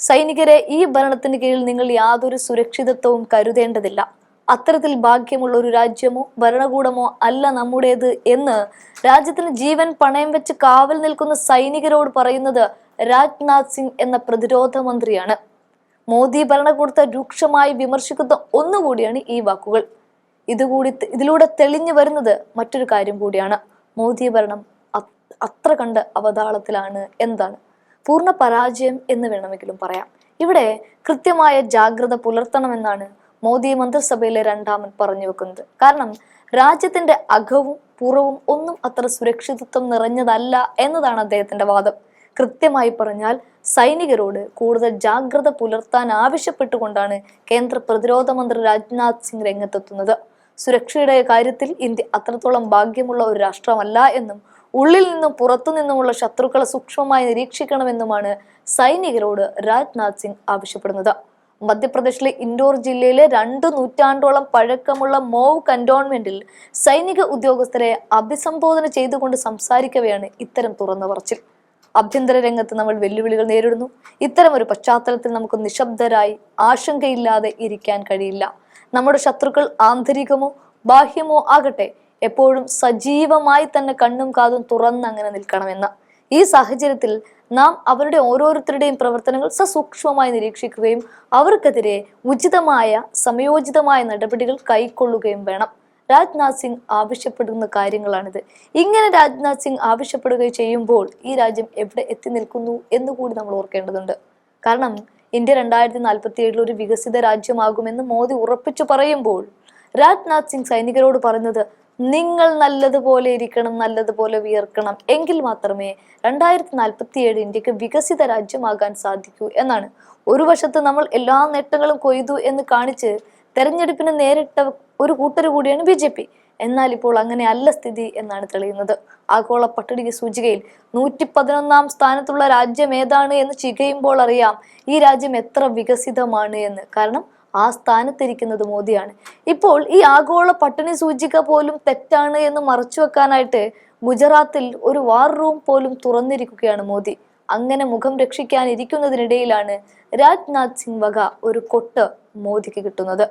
സൈനികരെ ഈ ഭരണത്തിന് കീഴിൽ നിങ്ങൾ യാതൊരു സുരക്ഷിതത്വവും കരുതേണ്ടതില്ല. അത്തരത്തിൽ ഭാഗ്യമുള്ള ഒരു രാജ്യമോ ഭരണകൂടമോ അല്ല നമ്മുടേത് എന്ന് രാജ്യത്തിന് ജീവൻ പണയം വെച്ച് കാവൽ നിൽക്കുന്ന സൈനികരോട് പറയുന്നത് രാജ്നാഥ് സിംഗ് എന്ന പ്രതിരോധ മന്ത്രിയാണ്. മോദി ഭരണകൂടത്തെ രൂക്ഷമായി വിമർശിക്കുന്ന ഒന്നുകൂടിയാണ് ഈ വാക്കുകൾ. ഇതുകൂടി ഇതിലൂടെ തെളിഞ്ഞു വരുന്നത് മറ്റൊരു കാര്യം കൂടിയാണ്. മോദി ഭരണം അത്ര കണ്ട് അവതാളത്തിലാണ് എന്താണ്? പൂർണ പരാജയം എന്ന് വേണമെങ്കിലും പറയാം. ഇവിടെ കൃത്യമായ ജാഗ്രത പുലർത്തണമെന്നാണ് മോദി മന്ത്രിസഭയിലെ രണ്ടാമൻ പറഞ്ഞു വെക്കുന്നത്. കാരണം രാജ്യത്തിന്റെ അകവും പുറവും ഒന്നും അത്ര സുരക്ഷിതത്വം നിറഞ്ഞതല്ല എന്നതാണ് അദ്ദേഹത്തിന്റെ വാദം. കൃത്യമായി പറഞ്ഞാൽ സൈനികരോട് കൂടുതൽ ജാഗ്രത പുലർത്താൻ ആവശ്യപ്പെട്ടുകൊണ്ടാണ് കേന്ദ്ര പ്രതിരോധ മന്ത്രി രാജ്നാഥ് സിംഗ് രംഗത്തെത്തുന്നത്. സുരക്ഷയുടെ കാര്യത്തിൽ ഇന്ത്യ അത്രത്തോളം ഭാഗ്യമുള്ള ഒരു രാഷ്ട്രമല്ല എന്നും ഉള്ളിൽ നിന്നും പുറത്തു നിന്നുമുള്ള ശത്രുക്കളെ സൂക്ഷ്മമായി നിരീക്ഷിക്കണമെന്നുമാണ് സൈനികരോട് രാജ്നാഥ് സിംഗ് ആവശ്യപ്പെടുന്നത്. മധ്യപ്രദേശിലെ ഇൻഡോർ ജില്ലയിലെ രണ്ട് നൂറ്റാണ്ടോളം പഴക്കമുള്ള മോവ് കന്റോൺമെന്റിൽ സൈനിക ഉദ്യോഗസ്ഥരെ അഭിസംബോധന ചെയ്തുകൊണ്ട് സംസാരിക്കവെയാണ് ഇത്തരം തുറന്നു പറച്ചിൽ ആഭ്യന്തര രംഗത്ത് നമ്മൾ വെല്ലുവിളികൾ നേരിടുന്നു. ഇത്തരം ഒരു പശ്ചാത്തലത്തിൽ നമുക്ക് നിശബ്ദരായി ആശങ്കയില്ലാതെ ഇരിക്കാൻ കഴിയില്ല. നമ്മുടെ ശത്രുക്കൾ ആന്തരികമോ ബാഹ്യമോ ആകട്ടെ എപ്പോഴും സജീവമായി തന്നെ കണ്ണും കാതും തുറന്ന് അങ്ങനെ നിൽക്കണമെന്ന ഈ സാഹചര്യത്തിൽ നാം അവരുടെ ഓരോരുത്തരുടെയും പ്രവർത്തനങ്ങൾ സസൂക്ഷ്മമായി നിരീക്ഷിക്കുകയും അവർക്കെതിരെ ഉചിതമായ സമയോചിതമായ നടപടികൾ കൈക്കൊള്ളുകയും വേണം. രാജ്നാഥ് സിംഗ് ആവശ്യപ്പെടുന്ന കാര്യങ്ങളാണിത്. ഇങ്ങനെ രാജ്നാഥ് സിംഗ് ആവശ്യപ്പെടുകയും ചെയ്യുമ്പോൾ ഈ രാജ്യം എവിടെ എത്തി നിൽക്കുന്നു എന്ന് കൂടി നമ്മൾ ഓർക്കേണ്ടതുണ്ട്. കാരണം ഇന്ത്യ രണ്ടായിരത്തി നാൽപ്പത്തി ഏഴിൽ ഒരു വികസിത രാജ്യമാകുമെന്ന് മോദി ഉറപ്പിച്ചു പറയുമ്പോൾ രാജ്നാഥ് സിംഗ് സൈനികരോട് പറഞ്ഞത് നിങ്ങൾ നല്ലതുപോലെ ഇരിക്കണം നല്ലതുപോലെ വിയർക്കണം. എങ്കിൽ മാത്രമേ രണ്ടായിരത്തി നാൽപ്പത്തി ഏഴ് ഇന്ത്യയ്ക്ക് വികസിത രാജ്യമാകാൻ സാധിക്കൂ എന്നാണ്. ഒരു വശത്ത് നമ്മൾ എല്ലാ നേട്ടങ്ങളും കൊയ്തു എന്ന് കാണിച്ച് തെരഞ്ഞെടുപ്പിന് നേരിട്ട ഒരു കൂട്ടർ കൂടിയാണ് ബി ജെ പി. എന്നാൽ ഇപ്പോൾ അങ്ങനെ അല്ല സ്ഥിതി എന്നാണ് തെളിയുന്നത്. ആഗോള പട്ടിക സൂചികയിൽ നൂറ്റി പതിനൊന്നാം സ്ഥാനത്തുള്ള രാജ്യം ഏതാണ് എന്ന് ചികയുമ്പോൾ അറിയാം ഈ രാജ്യം എത്ര വികസിതമാണ് എന്ന്. കാരണം ആ സ്ഥാനത്തിരിക്കുന്നത് മോദിയാണ്. ഇപ്പോൾ ഈ ആഗോള പട്ടിണി സൂചിക പോലും തെറ്റാണ് എന്ന് മറച്ചു വെക്കാനായിട്ട് ഗുജറാത്തിൽ ഒരു വാർ റൂം പോലും തുറന്നിരിക്കുകയാണ് മോദി. അങ്ങനെ മുഖം രക്ഷിക്കാനിരിക്കുന്നതിനിടയിലാണ് രാജ്നാഥ് സിംഗ് വക ഒരു കൊട്ട് മോദിക്ക് കിട്ടുന്നത്.